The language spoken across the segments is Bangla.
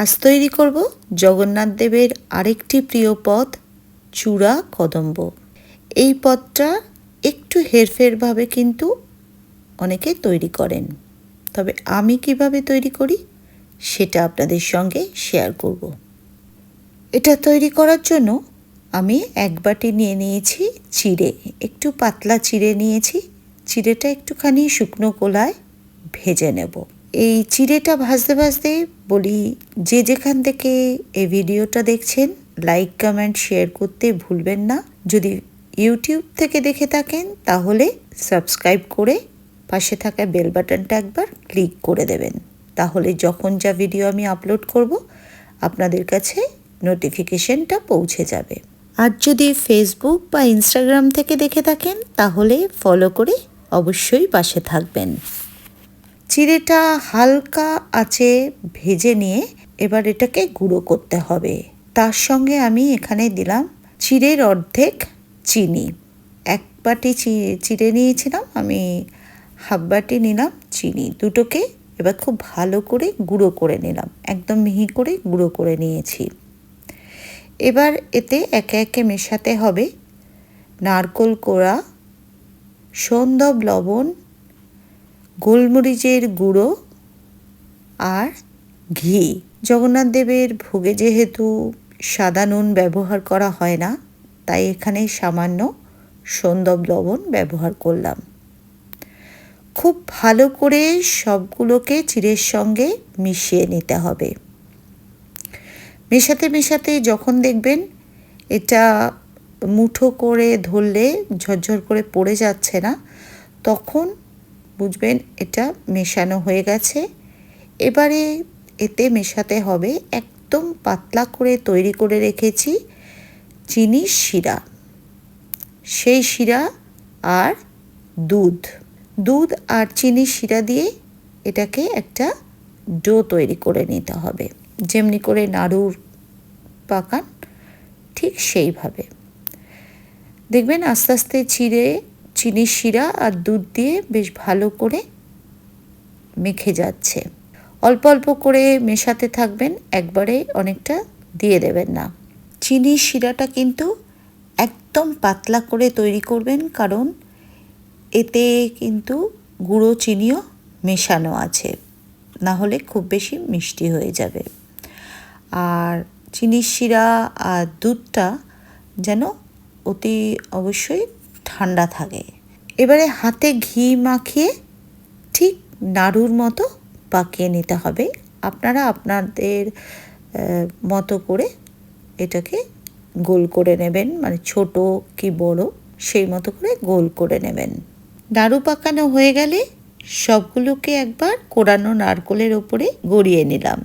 আজ তৈরি করব জগন্নাথ দেবের আরেকটি প্রিয় পদ চূড়া কদম্ব। এই পদটা একটু হেরফেরভাবে কিন্তু অনেকে তৈরি করেন। তবে আমি কীভাবে তৈরি করি সেটা আপনাদের সঙ্গে শেয়ার করব। এটা তৈরি করার জন্য আমি এক বাটি নিয়ে নিয়েছি চিড়ে। একটু পাতলা চিড়ে নিয়েছি। চিড়েটা একটুখানি শুকনো কোলায় ভেজে নেব। এই চিড়েটা ভাজতে ভাজতে বলি, যে যেখান থেকে এই ভিডিওটা দেখছেন লাইক কমেন্ট শেয়ার করতে ভুলবেন না। যদি ইউটিউব থেকে দেখে থাকেন, তাহলে সাবস্ক্রাইব করে পাশে থাকা বেল বাটনটা একবার ক্লিক করে দেবেন। তাহলে যখন যা ভিডিও আমি আপলোড করব, আপনাদের কাছে নোটিফিকেশনটা পৌঁছে যাবে। আর যদি ফেসবুক বা ইনস্টাগ্রাম থেকে দেখে থাকেন, তাহলে ফলো করে অবশ্যই পাশে থাকবেন। চিড়েটা হালকা আছে ভেজে নিয়ে এবার এটাকে গুঁড়ো করতে হবে। তার সঙ্গে আমি এখানে দিলাম চিড়ের অর্ধেক চিনি। এক বাটি চিড়ে নিয়েছিলাম, আমি হাফ বাটি নিলাম চিনি। দুটোকে এবার খুব ভালো করে গুঁড়ো করে নিলাম। একদম মিহি করে গুঁড়ো করে নিয়েছি। এবার এতে একে একে মেশাতে হবে নারকোল কোড়া, সন্দব লবণ গোলমরিচের গুঁড়ো আর ঘি। জগন্নাথ দেবের ভোগে যেহেতু সাদা নুন ব্যবহার করা হয় না, তাই এখানে সামান্য সন্দব লবণ ব্যবহার করলাম। খুব ভালো করে সবগুলোকে চিড়ের সঙ্গে মিশিয়ে নিতে হবে। মেশাতে মেশাতে যখন দেখবেন এটা মুঠো করে ধরলে ঝরঝর করে পড়ে যাচ্ছে না, তখন বুঝবেন, এটা মেশানো হয়ে গেছে। এবারে এতে মেশাতে হবে একদম পাতলা করে তৈরি করে রেখেছি চিনির শিরা। সেই শিরা আর দুধ। দুধ আর চিনির শিরা দিয়ে এটাকে একটা ডো তৈরি করে নিতে হবে। যেমনি করে নাড়ুর পাকান, ঠিক সেইভাবে। দেখবেন আস্তে আস্তে চিড়ে চিনির শিরা আর দুধ দিয়ে বেশ ভালো করে মেখে যাচ্ছে। অল্প অল্প করে মেশাতে থাকবেন, একবারে অনেকটা দিয়ে দেবেন না। চিনির শিরাটা কিন্তু একদম পাতলা করে তৈরি করবেন, কারণ এতে কিন্তু গুঁড়ো চিনিও মেশানো আছে, না হলে খুব বেশি মিষ্টি হয়ে যাবে। আর চিনির শিরা আর দুধটা যেন অতি অবশ্যই ঠান্ডা থাকে। এবারে হাতে ঘি মাখিয়ে ঠিক নাড়ুর মতো পাকিয়ে নিতে হবে। আপনারা আপনাদের মতো করে এটাকে গোল করে নেবেন মানে ছোট কি বড় সেই মতো করে গোল করে নেবেন। নাড়ু পাকানো হয়ে গেলে সবগুলোকে একবার কোরানো নারকোলের ওপরে গড়িয়ে নিলাম।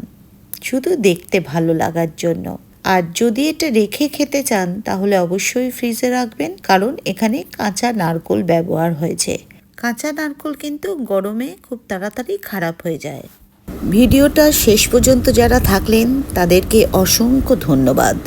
শুধু দেখতে ভালো লাগার জন্য। আর যদি এটা রেখে খেতে চান, তাহলে অবশ্যই ফ্রিজে রাখবেন, কারণ এখানে কাঁচা নারকোল ব্যবহার হয়েছে। কাঁচা নারকোল কিন্তু গরমে খুব তাড়াতাড়ি খারাপ হয়ে যায়। ভিডিওটা শেষ পর্যন্ত যারা থাকলেন, তাদেরকে অসংখ্য ধন্যবাদ।